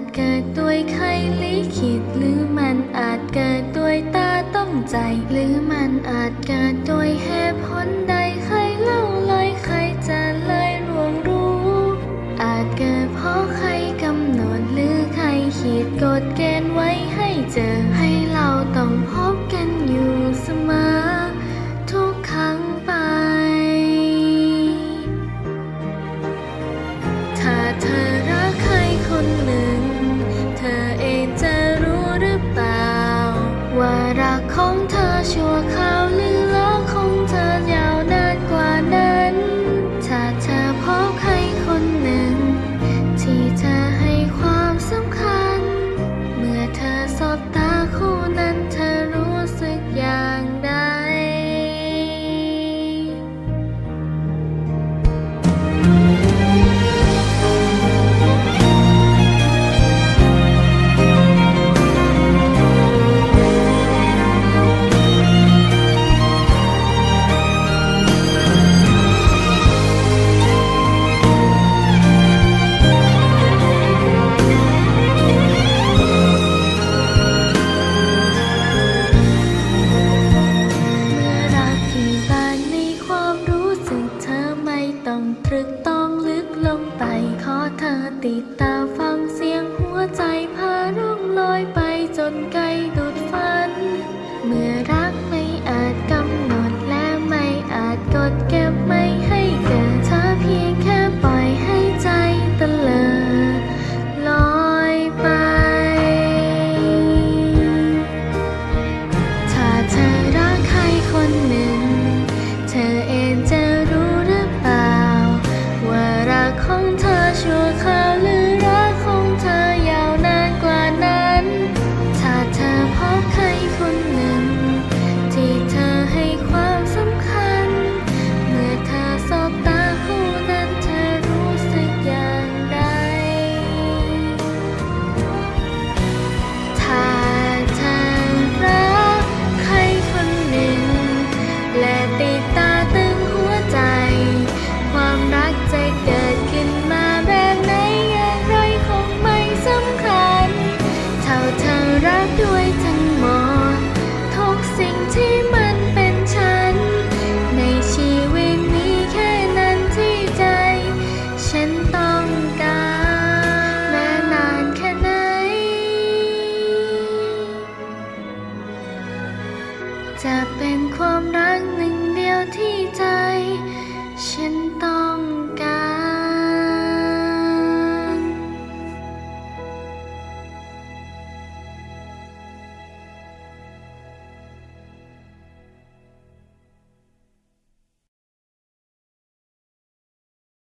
จเกิดด้วยใครลิขิตหรือมันอาจเกิดด้วยตาต้องใจ หรือมันอาจเกิดด้วยเหตุผลใดใครเล่าลอยใครจะเลยลวงรู้ อาจเกิดเพราะใครกำหนดหรือใครขีดกฎเกณฑ์ 他说开。 ต้องตรึกต้องลึกลงไป ขอเธอติดตาฟังเสียงหัวใจพาร่องลอยไปจนไกล จะเป็นความรักหนึ่งเดียวที่ใจ ฉันต้อง